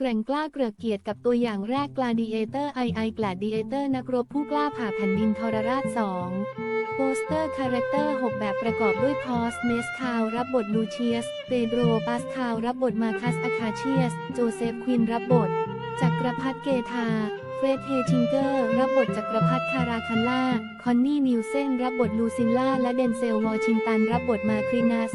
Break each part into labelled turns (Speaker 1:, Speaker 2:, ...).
Speaker 1: แกร่งกล้าเกลือกเกียรติกับตัวอย่างแรก Gladiator II Gladiator นักรบผู้กล้าผ่าแผ่นดินทรราช2โปสเตอร์คาแรคเตอร์ 6 แบบประกอบด้วยพอสเมสคาวรับบทลูเชียส เปโดรปาสคาวรับบทมาคัสอาคาเชียส โจเซฟควินรับบท จักรพัฒเกธาเฟรดเฮทิงเกอร์ รับบทจักรพัฒคาราคันล่า คอนนี่นิวเซนรับบทลูซินล่า และเดนเซลวอชิงตันรับบทมาครินัส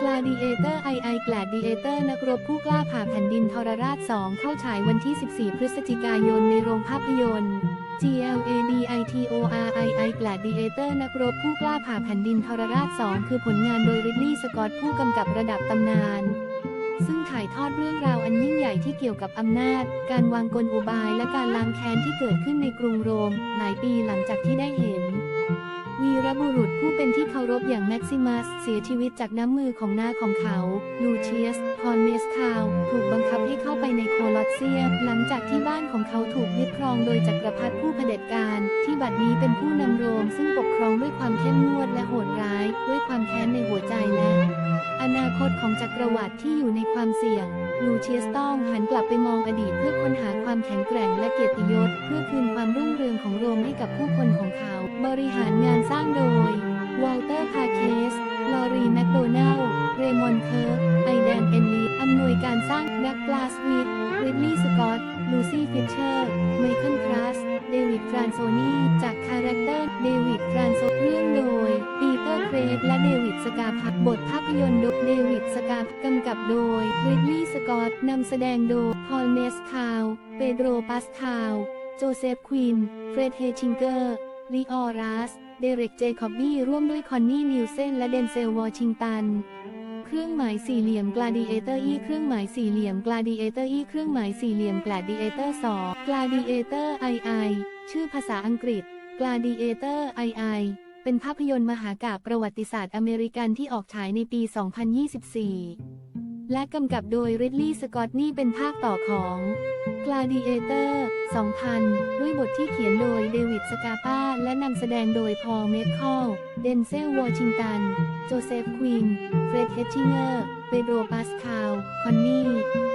Speaker 1: Gladiator II Gladiator นักรบผู้กล้าผ่าแผ่นดินทรราช 2 เข้าฉายวันที่ 14 พฤศจิกายนในโรงภาพยนตร์ GLADITORII Gladiator นักรบผู้กล้าผ่าแผ่นดินทรราช 2 คือผลงานโดยริดลีย์สกอตผู้กำกับระดับตำนาน ซึ่งถ่ายทอดเรื่องราวอันยิ่งใหญ่ที่เกี่ยวกับอำนาจ การวางกลอุบายและการล้างแค้นที่เกิดขึ้นในกรุงโรม หลายปีหลังจากที่ได้เห็น เคารพอย่างแม็กซิมัส เสียชีวิตจากน้ำมือของน้าของเขา ลูเชียสพอนเมสคาว ถูกบังคับให้เข้าไปในโคลอสเซียม หลังจากที่บ้านของเขาถูกยึดครองโดยจักรพรรดิผู้เผด็จการ ที่บัดนี้เป็นผู้นำโรมซึ่งปกครองด้วยความเข้มงวดและโหดร้าย ด้วยความแค้นในหัวใจและอนาคตของจักรวรรดิที่อยู่ในความเสี่ยง ลูเชียสต้องหันกลับไปมองอดีตเพื่อค้นหาความแข็งแกร่งและเกียรติยศ เพื่อคืนความรุ่งเรืองของโรมให้กับผู้คนของเขา บริหารงานสร้างโดย โดนัลล์เรมอนเคิร์กไอแดนเอนลีอำนวยการสร้างดักกลาสวิทริดลีย์สกอตลูซี่ฟิชเชอร์ ไมเคิลครัสเดวิดฟรานโซนีจากคาแรคเตอร์เดวิดฟรานโซเรื่องโดย ปีเตอร์เครกและเดวิดสกาพักบทภาพยนตร์โดยเดวิดสกาพกำกับโดยริดลีย์สกอตนำแสดงโดยพอลเมสคาวเปโดรปัสคาว โจเซฟควิน เฟรดเฮชิงเกอร์ลีออรัส เดเร็ก เจคอบบี้ ร่วมด้วยคอนนี่ นิวเซน และเดนเซล วอชิงตัน เครื่องหมายสี่เหลี่ยม Gladiator E เครื่องหมายสี่เหลี่ยม Gladiator E เครื่องหมายสี่เหลี่ยม Gladiator 2 Gladiator II ชื่อภาษาอังกฤษ Gladiator II เป็นภาพยนตร์มหากาพประวัติศาสตร์อเมริกันที่ออกฉายในปี 2024 และกำกับโดยริดลีย์ สกอตนี่เป็นภาคต่อของ Gladiator 2000 ด้วยบทที่เขียนโดยเดวิดสกาปาและนำแสดงโดยพอลเมคคอล เดนเซลวอชิงตัน โจเซฟควิน เฟรดเฮชิงเกอร์ เปโดรปาสคาวคอนนี่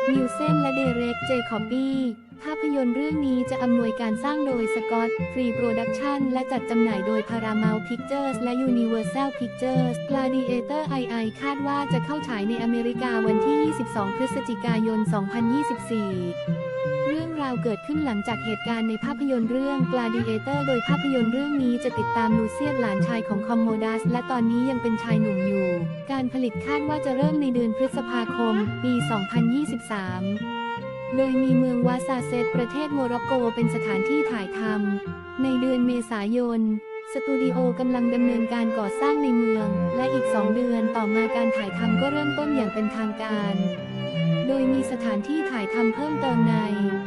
Speaker 1: นิวเซนและเดเร็ก เจคอบบี้ภาพยนตร์เรื่องนี้จะอำนวยการสร้างโดยสกอตฟรีโปรดักชันและจัดจำหน่ายโดย Paramount Pictures และ Universal Pictures Gladiator II คาดว่าจะเข้าฉายในอเมริกาวันที่ 22 พฤศจิกายน 2024 เรื่องราวเกิดขึ้นหลังจากเหตุการณ์ในภาพยนตร์เรื่อง Gladiator โดยภาพยนตร์เรื่องนี้จะติดตามลูเซียสหลานชายของคอมโมดัส และตอนนี้ยังเป็นชายหนุ่มอยู่ การผลิตคาดว่าจะเริ่มในเดือนพฤษภาคม ปี 2023 โดยมีเมืองวาซาเซตประเทศโมร็อกโกเป็นสถานที่ถ่ายทำในเดือนเมษายน สตูดิโอกำลังดำเนินการก่อสร้างในเมือง และอีก2เดือนต่อมาการถ่ายทำก็เริ่มต้นอย่างเป็นทางการ โดยมีสถานที่ถ่ายทำเพิ่มเติมใน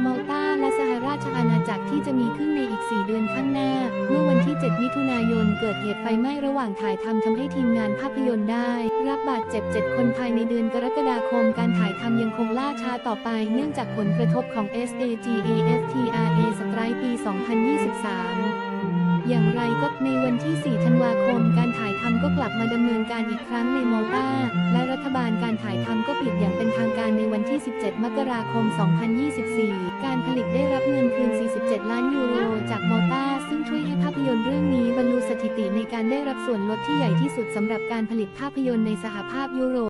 Speaker 1: มอลตาและสหราชอาณาจักรที่จะมีขึ้นในอีก 4 เดือนข้างหน้า เมื่อวันที่ 7 มิถุนายนเกิดเหตุไฟไหม้ระหว่างถ่ายทำทำให้ทีมงานภาพยนตร์ได้ รับบาดเจ็บ 7 คนภายในเดือนกรกฎาคม การถ่ายทำยังคงล่าช้าต่อไป เนื่องจากผลกระทบของ SAGAFTRA สไตร์ปี 2023 อย่างไรก็ในวันที่ 4 ธันวาคม การถ่ายทำก็กลับมาดำเนินการอีกครั้งในมอลตาและรัฐบาลการถ่ายทำก็ปิดอย่างเป็นทางการในวันที่ 17 มกราคม 2024 การผลิตได้รับเงินคืน 47 ล้านยูโร จากมอลตาซึ่งช่วยให้ภาพยนตร์เรื่องนี้บรรลุสถิติในการได้รับส่วนลดที่ใหญ่ที่สุดสำหรับการผลิตภาพยนตร์ในสหภาพยุโรป